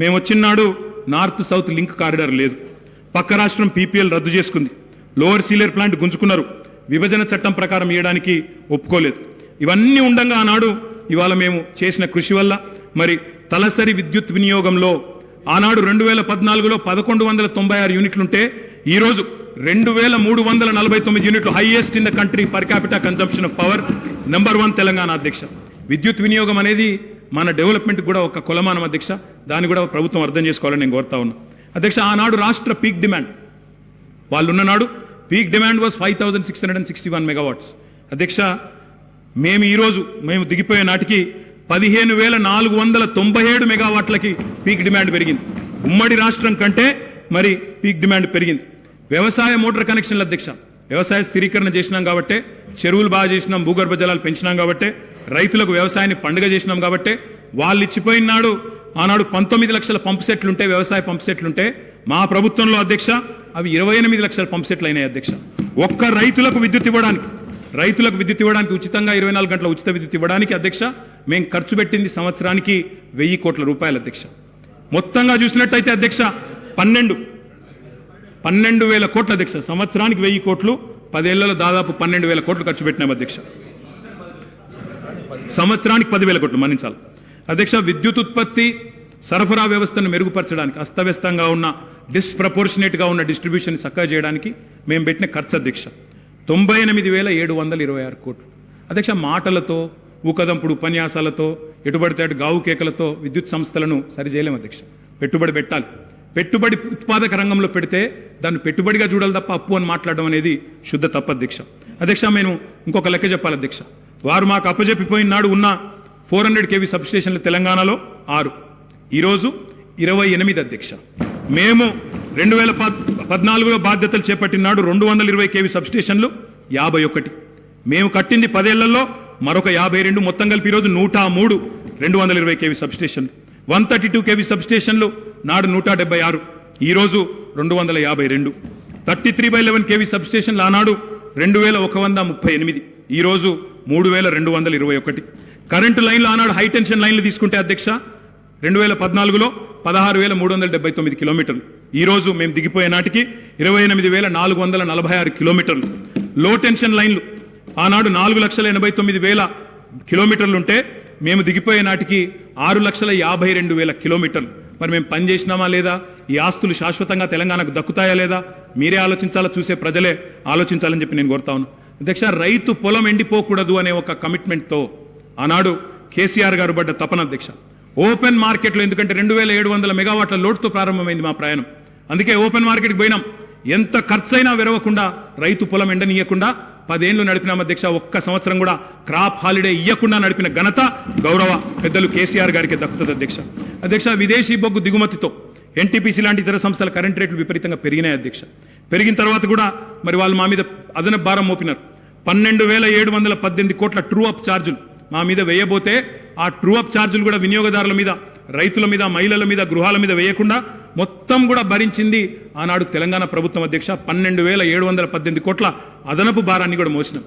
మేము వచ్చినాడు north south link corridor లేదు. పక్క రాష్ట్రం పీపీఎల్ రద్దు చేసుకుంది. లోవర్ సీలియర్ ప్లాంట్ గుంజుకున్నారు. విభజన చట్టం ప్రకారం ఇవ్వడానికి ఒప్పుకోలేదు. ఇవన్నీ ఉండంగా ఆనాడు ఇవాళ మేము చేసిన కృషి వల్ల మరి తలసరి విద్యుత్ వినియోగంలో ఆనాడు రెండు వేల పద్నాలుగులో పదకొండు వందల తొంభై ఆరు యూనిట్లుంటే ఈరోజు రెండు వేల మూడు వందల నలభై తొమ్మిది యూనిట్లు highest in the country per capital consumption of power number one Telangana అధ్యక్ష. విద్యుత్ వినియోగం అనేది మన డెవలప్మెంట్ కూడా ఒక కులమానం అధ్యక్ష. దాన్ని కూడా ప్రభుత్వం అర్థం చేసుకోవాలని నేను కోరుతా ఉన్నా. అధ్యక్ష ఆనాడు రాష్ట్ర పీక్ డిమాండ్. వాళ్ళు నాడు peak demand was five thousand six hundred and sixty one megawatts అధ్యక్ష మేము ఈరోజు మేము దిగిపోయే నాటికి పదిహేను వేల నాలుగు వందల తొంభై ఏడు మెగావాట్లకి పీక్ డిమాండ్ పెరిగింది. ఉమ్మడి రాష్ట్రం కంటే మరి పీక్ డిమాండ్ పెరిగింది. వ్యవసాయ మోటార్ కనెక్షన్ల అధ్యక్ష. వ్యవసాయ స్థిరీకరణ చేసినాం కాబట్టే చెరువులు బాగా చేసినాం భూగర్భ జలాలు పెంచినాం కాబట్టే రైతులకు వ్యవసాయాన్ని పండుగ చేసినాం కాబట్టే వాళ్ళు ఇచ్చిపోయిన నాడు ఆనాడు పంతొమ్మిది లక్షల పంప్ సెట్లుంటే వ్యవసాయ పంప్ సెట్లుంటే మా ప్రభుత్వంలో అధ్యక్ష అవి ఇరవై ఎనిమిది లక్షల పంప్ సెట్లు అయినాయి అధ్యక్ష. ఒక్క రైతులకు విద్యుత్ ఇవ్వడానికి రైతులకు విద్యుత్ ఇవ్వడానికి ఉచితంగా ఇరవై నాలుగు గంటల ఉచిత విద్యుత్ ఇవ్వడానికి అధ్యక్ష మేము ఖర్చు పెట్టింది సంవత్సరానికి వెయ్యి కోట్ల రూపాయలు అధ్యక్ష. మొత్తంగా చూసినట్టయితే అధ్యక్ష పన్నెండు పన్నెండు వేల కోట్ల అధ్యక్ష. సంవత్సరానికి వెయ్యి కోట్లు పదేళ్ళలో దాదాపు పన్నెండు వేల కోట్లు ఖర్చు పెట్టినాం అధ్యక్ష. సంవత్సరానికి పదివేల కోట్లు మన్నించాలి. అధ్యక్ష విద్యుత్ ఉత్పత్తి సరఫరా వ్యవస్థను మెరుగుపరచడానికి అస్తవ్యస్తంగా ఉన్న డిస్ప్రపోర్షనేట్గా ఉన్న డిస్ట్రిబ్యూషన్ చక్కగా చేయడానికి మేము పెట్టిన ఖర్చు అధ్యక్ష తొంభై ఎనిమిది వేల ఏడు వందల ఇరవై ఆరు కోట్లు. అధ్యక్ష మాటలతో ఊకదంపుడు ఉపన్యాసాలతో ఎటుబడితే అటు గావు కేకలతో విద్యుత్ సంస్థలను సరిచేయలేము అధ్యక్ష. పెట్టుబడి పెట్టాలి. పెట్టుబడి ఉత్పాదక రంగంలో పెడితే దాన్ని పెట్టుబడిగా చూడాలి తప్ప అప్పు అని మాట్లాడడం అనేది శుద్ధ తప్ప అధ్యక్ష అధ్యక్ష మేము ఇంకొక లెక్క చెప్పాలి అధ్యక్ష. వారు మాకు అప్పజెప్పిపోయిన నాడు ఉన్న ఫోర్ హండ్రెడ్ కేవీ సబ్స్టేషన్లు తెలంగాణలో ఆరు. ఈరోజు ఇరవై ఎనిమిది అధ్యక్ష. మేము రెండు వేల పద్ పద్నాలుగులో బాధ్యతలు చేపట్టిన నాడు రెండు వందల ఇరవై కేవీ సబ్స్టేషన్లు యాభై ఒకటి. మేము కట్టింది పదేళ్ళలో మరొక యాభై రెండు మొత్తం కలిపి ఈరోజు నూట మూడు రెండు వందల ఇరవై కేవీ సబ్స్టేషన్లు. వన్ థర్టీ టూ కేవీ సబ్స్టేషన్లు నాడు నూట డెబ్బై ఆరు. ఈరోజు రెండు వందల యాభై రెండు. Thirty three by eleven KV సబ్స్టేషన్లు ఆనాడు రెండు వేల ఒక వంద ముప్పై ఎనిమిది. ఈరోజు మూడు వేల రెండు వందల ఇరవై ఒకటి. కరెంటు లైన్లు ఆనాడు హై టెన్షన్ లైన్లు తీసుకుంటే అధ్యక్ష రెండు వేల పద్నాలుగులో పదహారు వేల మూడు వందల డెబ్బై తొమ్మిది కిలోమీటర్లు. ఈరోజు మేము దిగిపోయే నాటికి ఇరవై ఎనిమిది వేల నాలుగు వందల నలభై ఆరు కిలోమీటర్లు. లో టెన్షన్ లైన్లు. ఆనాడు నాలుగు లక్షల ఎనభై తొమ్మిది వేల కిలోమీటర్లు ఉంటే మేము దిగిపోయే నాటికి ఆరు లక్షల యాభై రెండు వేల కిలోమీటర్లు. మరి మేము పని చేసినామా లేదా? ఈ ఆస్తులు శాశ్వతంగా తెలంగాణకు దక్కుతాయా లేదా? మీరే ఆలోచించాలా? చూసే ప్రజలే ఆలోచించాలని చెప్పి నేను కోరుతా ఉన్నాను అధ్యక్ష రైతు పొలం ఎండిపోకూడదు అనే ఒక కమిట్మెంట్తో ఆనాడు కేసీఆర్ గారు పడ్డ తపన అధ్యక్ష. ఓపెన్ మార్కెట్లో ఎందుకంటే రెండు వేల ఏడు వందల మెగావాట్ల లోటుతో ప్రారంభమైంది మా ప్రయాణం. అందుకే ఓపెన్ మార్కెట్కి పోయినాం. ఎంత ఖర్చైనా విరవకుండా రైతు పొలం ఎండనీయకుండా పదేళ్ళు నడిపినాం అధ్యక్ష. ఒక్క సంవత్సరం కూడా క్రాప్ హాలిడే ఇవ్వకుండా నడిపిన ఘనత గౌరవ పెద్దలు కేసీఆర్ గారికి దక్కుతుంది అధ్యక్ష. అధ్యక్ష విదేశీ బొగ్గు దిగుమతితో ఎన్టీపీసీ లాంటి ఇతర సంస్థల కరెంట్ రేట్లు విపరీతంగా పెరిగినాయి అధ్యక్ష. పెరిగిన తర్వాత కూడా మరి వాళ్ళు మా మీద అదనపు భారం మోపినారు. పన్నెండు వేల ఏడు వందల పద్దెనిమిది కోట్ల ట్రూ అప్ ఛార్జులు మా మీద వేయబోతే ఆ ట్రూ అప్ ఛార్జులు కూడా వినియోగదారుల మీద రైతుల మీద మహిళల మీద గృహాల మీద వేయకుండా మొత్తం కూడా భరించింది ఆనాడు తెలంగాణ ప్రభుత్వం అధ్యక్ష. పన్నెండు వేల ఏడు వందల పద్దెనిమిది కోట్ల అదనపు భారాన్ని కూడా మోసినాం.